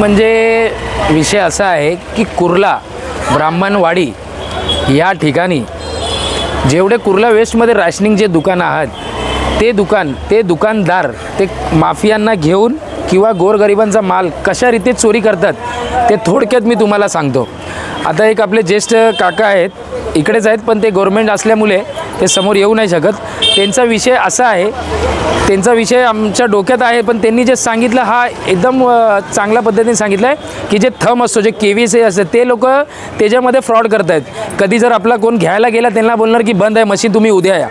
म्हणजे विषय असा आहे की कुर्ला ब्राह्मणवाडी या ठिकाणी जेवढे कुर्ला वेस्टमध्ये राशनिंगचे दुकानं आहेत ते दुकान ते दुकानदार ते माफियांना घेऊन किंवा गोरगरिबांचा माल कशा रीती चोरी करतात ते थोडक्यात मी तुम्हाला सांगतो. आता एक आपले ज्येष्ठ काका आहेत इकडेच आहेत पण ते गव्हर्मेंट असल्यामुळे ते समोर येऊ नाही शकत. त्यांचा विषय असा आहे त्यांचा विषय आमच्या डोक्यात आहे पण त्यांनी जे सांगितलं हा एकदम चांगल्या पद्धतीने सांगितलं आहे की जे थम असतो जे के व्ही सी असतं ते लोक त्याच्यामध्ये फ्रॉड करत आहेत कधी जर आपला कोण घ्यायला गेला त्यांना बोलणार की बंद आहे मशीन तुम्ही उद्या या.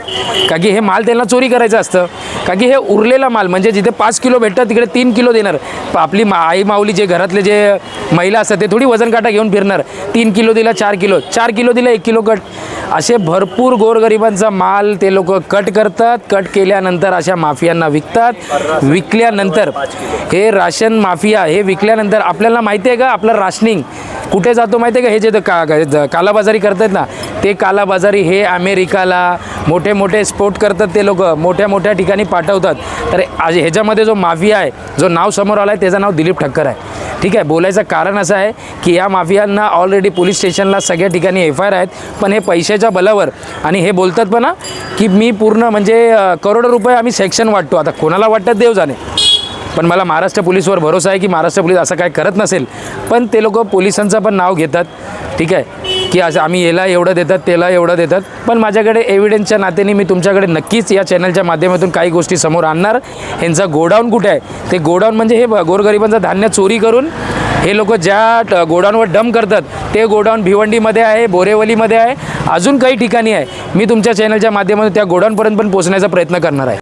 का की हे माल त्यांना चोरी करायचं असतं. का की हे उरलेला माल म्हणजे जिथे पाच किलो भेटतं तिकडे तीन किलो देणार. आपली मा आई माऊली जे घरातले जे महिला असतात ते थोडी वजन काटा घेऊन फिरणार. तीन किलो दिला चार किलो. चार किलो दिला एक किलो कट. असे भरपूर गोरगरिबांचा माल ते लोक कट करतात. कट केल्यानंतर अशा माफियांना विकतात विकल्यानंतर हे राशन माफिया हे विकल्यानंतर आपल्याला माहिती आहे का आपलं राशनिंग कुठे जातो माहिती आहे का? हे जे का कालाबाजारी करतात ना ते कालाबाजारी हे अमेरिकाला मोठे मोठे स्पोर्ट करतात ते लोक मोठ्या मोठ्या ठिकाणी पाठवतात. तर आज ह्याच्यामध्ये जो माफिया आहे जो नाव समोर आला आहे त्याचं नाव दिलीप ठक्कर आहे. ठीक आहे बोलायचं कारण असं आहे की या माफियांना ऑलरेडी पोलीस स्टेशनला सगळ्या ठिकाणी एफ आय आर आहेत पण हे पैशाच्या बलावर. आणि हे बोलतात पण की मी पूर्ण म्हणजे करोडो रुपये आम्ही सेक्शन वाटतो. आता कोणाला वाटतात देव जाणे पण मला महाराष्ट्र पोलीसवर भरोसा आहे की महाराष्ट्र पोलीस असं काय करत नसेल. पण ते लोक पोलिसांचं पण नाव घेतात. ठीक आहे? की असं आम्ही याला एवढं देतात त्याला एवढं देतात. पण माझ्याकडे एव्हिडन्सच्या नात्याने मी तुमच्याकडे नक्कीच या चॅनलच्या माध्यमातून काही गोष्टी समोर आणणार. ह्यांचा गोडाऊन कुठे आहे? ते गोडाऊन म्हणजे हे ब- गोरगरिबांचं धान्य चोरी करून हे लोक ज्या ट- गोडाऊनवर डम करतात ते गोडाऊन भिवंडीमध्ये आहे बोरेवलीमध्ये आहे. अजून काही ठिकाणी आहे. मी तुमच्या चॅनलच्या माध्यमातून त्या गोडाऊनपर्यंत पण पोहोचण्याचा प्रयत्न करणार आहे.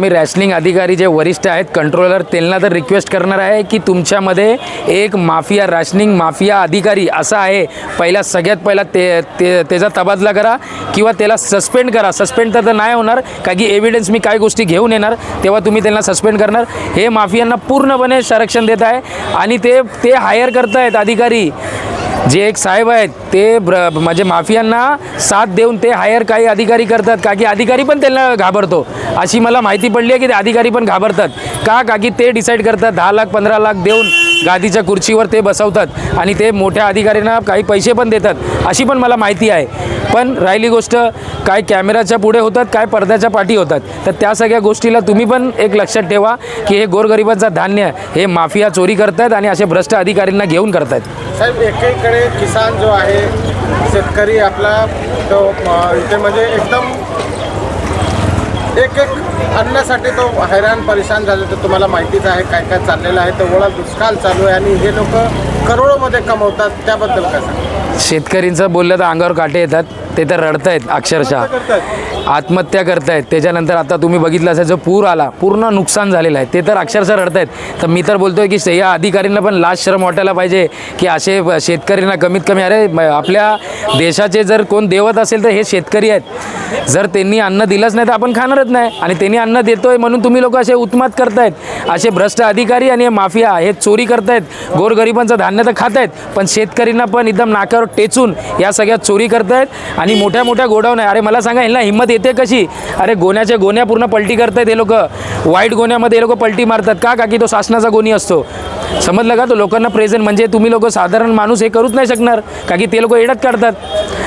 मी रॅशलिंग अधिकारी जे वरिष्ठ आहेत कंट्रोलर त्यांना तर रिक्वेस्ट करणार आहे की तुमच्यामध्ये एक माफिया रॅशनिंग माफिया अधिकारी असा आहे. पहिला सगळ्यात पहिला ते ते त्याचा तबादला करा किंवा त्याला सस्पेंड करा. सस्पेंड तर नाही होणार का की एव्हिडन्स मी काय गोष्टी घेऊन येणार तेव्हा तुम्ही त्यांना सस्पेंड करणार. हे माफियांना पूर्णपणे संरक्षण देत आहे आणि ते ते हायर करतायत अधिकारी. जे एक साहेब आहेत ते ब्र म्हणजे माफियांना साथ देऊन ते हायर काही अधिकारी करतात का की अधिकारी पण त्यांना घाबरतो? अशी मला माहिती पडली आहे की ते अधिकारी पण घाबरतात. का? का की ते डिसाईड करतात दहा लाख पंधरा लाख देऊन गादीच्या खुर्चीवर ते बसवतात आणि ते मोठ्या अधिकाऱ्यांना काही पैसे पण देतात अशी पण मला माहिती आहे. पण राहिली गोष्ट काय कॅमेराच्या पुढे होतात काय पडद्याच्या पाठी होतात तर त्या सगळ्या गोष्टीला तुम्ही पण एक लक्षात ठेवा की हे गोरगरिबांचं धान्य हे माफिया चोरी करतात आणि असे भ्रष्ट अधिकाऱ्यांना घेऊन करतात साहेब एकीकडे किसान जो आहे शेतकरी आपला तो इथे म्हणजे एकदम एक एक अन्नासाठी तो हैराण परेशान झाले तर तुम्हाला माहितीच आहे काय काय चाललेलं आहे. तर ओळख दुष्काळ चालू आहे आणि हे लोक करोडोमध्ये कमवतात. त्याबद्दल काय सांगा शेतकऱ्यांचं बोललं तर अंगावर काटे येतात. ते तर रडतायत अक्षरशः. आत्महत्या करतायत. त्याच्यानंतर आता तुम्ही बघितलं असेल जो पूर आला पूर्ण नुकसान झालेलं आहे. ते तर अक्षरशः रडतायत. तर मी तर बोलतोय की से- या अधिकाऱ्यांना पण लास्ट शरम वाटायला पाहिजे की असे शेतकरींना शेतकऱ्यांना कमीत कमी अरे आपल्या देशाचे जर कोण देवत असेल तर हे शेतकरी आहेत. जर त्यांनी अन्न दिलंच नाही तर आपण खाणारच नाही. आणि त्यांनी अन्न देतोय म्हणून तुम्ही लोक असे उत्मात करतायत. असे भ्रष्ट अधिकारी आणि माफिया हे चोरी करतायत. गोरगरिबांचं धान्य तर खात आहेत पण शेतकऱ्यांना पण एकदम नाकावर टेचून या सगळ्या चोरी करतायत. आणि मोठ्या मोठ्या गोडाऊन आहे. अरे मला सांगा ह्यांना हिंमत येते कशी? अरे गोण्याच्या गोण्या पूर्ण पलटी करतायत हे लोक. वाईट गोण्यामध्ये हे लोक पलटी मारतात. का का की तो शासनाचा गोणी असतो. समजलं का? तो लोकांना प्रेझेंट म्हणजे तुम्ही लोक साधारण माणूस हे करूच नाही शकणार. का की ते लोक एडत काढतात.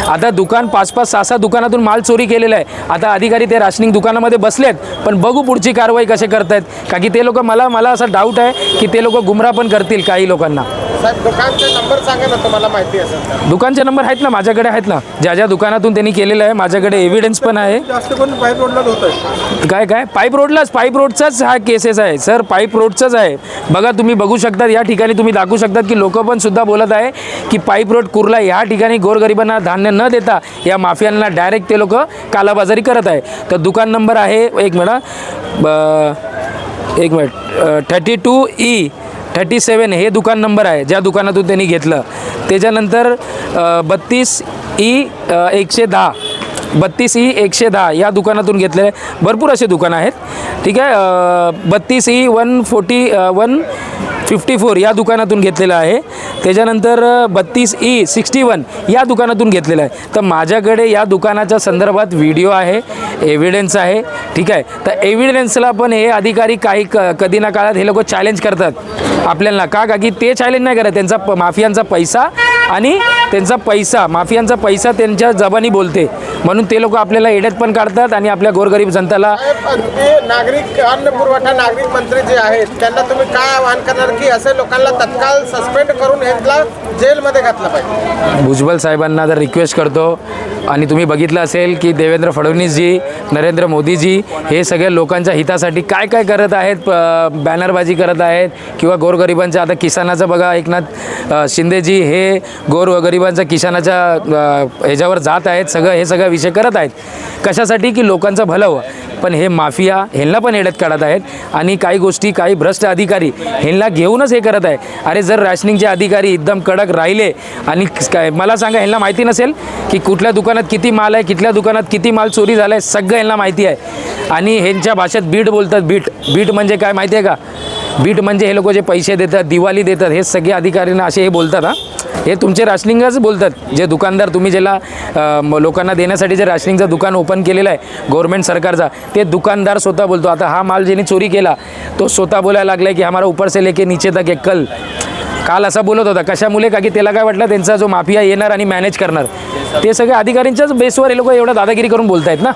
आता दुकान पाच पाच सहा सहा दुकानातून माल चोरी केलेला आहे. आता अधिकारी ते राशनिंग दुकानामध्ये बसलेत. पण बघू पुढची कारवाई कसे करतायत. का की ते लोक मला मला असा डाऊट आहे की ते लोक गुमराह पण करतील काही लोकांना. साहेब दुकानचे नंबर सांगा ना तुम्हाला माहिती असेल तर. दुकानचे नंबर आहेत ना माझ्याकडे आहेत ना. ज्या ज्या दुकानातून त्यांनी केलेलं आहे माझ्याकडे एव्हिडन्स पण आहे. जास्त पाईप रोडलाच होत आहे काय काय? पाईप रोडलाच? पाईप रोडचाच हा केसेस आहे. सर पाईप रोडचाच आहे. बघा तुम्ही बघू शकतात या ठिकाणी तुम्ही दाखवू शकतात की लोक पण सुद्धा बोलत आहे की पाईप रोड कुर्ला या ठिकाणी गोरगरिबांना धान्य न देता या माफियांना डायरेक्ट ते लोक कालाबाजारी करत आहे. तर दुकान नंबर आहे एक मिनिट ब- एक minute thirty two E thirty seven हे दुकान नंबर आहे ज्या दुकानातून त्यांनी घेतलं. त्याच्यानंतर बत्तीस e, ई एकशे दहा. बत्तीस ई एकशे दहा या दुकानातून घेतलेले भरपूर असे दुकानं आहेत. ठीक आहे बत्तीस E one forty one fifty four या दुकानातून घेतलेलं आहे. त्याच्यानंतर बत्तीस ई सिक्स्टी वन या दुकानातून घेतलेलं आहे. तर माझ्याकडे या दुकानाच्या संदर्भात व्हिडिओ आहे एव्हिडन्स आहे. ठीक आहे तर एव्हिडन्सला पण हे अधिकारी काही क कधी ना काळात हे लोक चॅलेंज करतात. आपल्याला का? का की ते चॅलेंज नाही करत. त्यांचा प माफियांचा पैसा आणि त्यांचा पैसा माफियांचा पैसा त्यांच्या जबानी बोलते. म्हणून ते लोक आपल्याला एड्यात पण काढतात आणि आपल्या गोरगरीब जनताला नागरिक अन्न पुरवठा नागरिक मंत्री जे आहेत त्यांना तुम्ही काय आवाहन करणार की असे लोकांना तत्काळ सस्पेंड करून जेलमध्ये घातलं पाहिजे? भुजबल साहेबांना जर रिक्वेस्ट करतो आणि तुम्ही बघितलं असेल की देवेंद्र फडणवीसजी नरेंद्र मोदीजी हे सगळ्या लोकांच्या हितासाठी काय काय करत आहेत बॅनरबाजी करत आहेत किंवा गोरगरिबांच्या आता किसानाचं बघा एकनाथ शिंदेजी हे गोरगरिबांच्या किसानाच्या ह्याच्यावर जात आहेत सगळं हे सगळं विषय करत आहेत. कशासाठी? की लोकांचं भलं व्हावं पण हे माफिया ह्यांना पण एड्यात काढत आहेत. आणि काही गोष्टी काही भ्रष्ट अधिकारी ह्यांना घेऊनच हे करत आहे अरे जर रॅशनिंगचे अधिकारी एकदम कडक राहिले आणि काय मला सांगा ह्यांना माहिती नसेल की कुठल्या दुकानात किती माल आहे कुठल्या दुकानात किती माल चोरी झाला आहे सगळं ह्यांना माहिती आहे. आणि ह्यांच्या भाषेत बीट बोलतात बीट. बीट म्हणजे काय माहिती आहे का? बीट म्हणजे हे लोक जे पैसे देतात दिवाळी देतात हे सगळे अधिकाऱ्यांना असे हे बोलतात हां. हे तुमचे राशनिंगच बोलतात. जे दुकानदार तुम्ही ज्याला लोकांना देण्यासाठी जे राशनिंगचं दुकान ओपन केलेलं आहे गव्हर्मेंट सरकारचा ते दुकानदार स्वतः बोलतो. आता हा माल ज्यांनी चोरी केला तो स्वतः बोलायला लागला की हमारा ऊपर से लेके नीचे तक एक कल. काल असा बोलत होता. कशामुळे? का की त्याला काय वाटलं? त्यांचा जो माफिया येणार आणि मॅनेज करणार. ते सगळे अधिकाऱ्यांच्याच बेसवर हे लोक एवढा दादागिरी करून बोलत आहेत ना.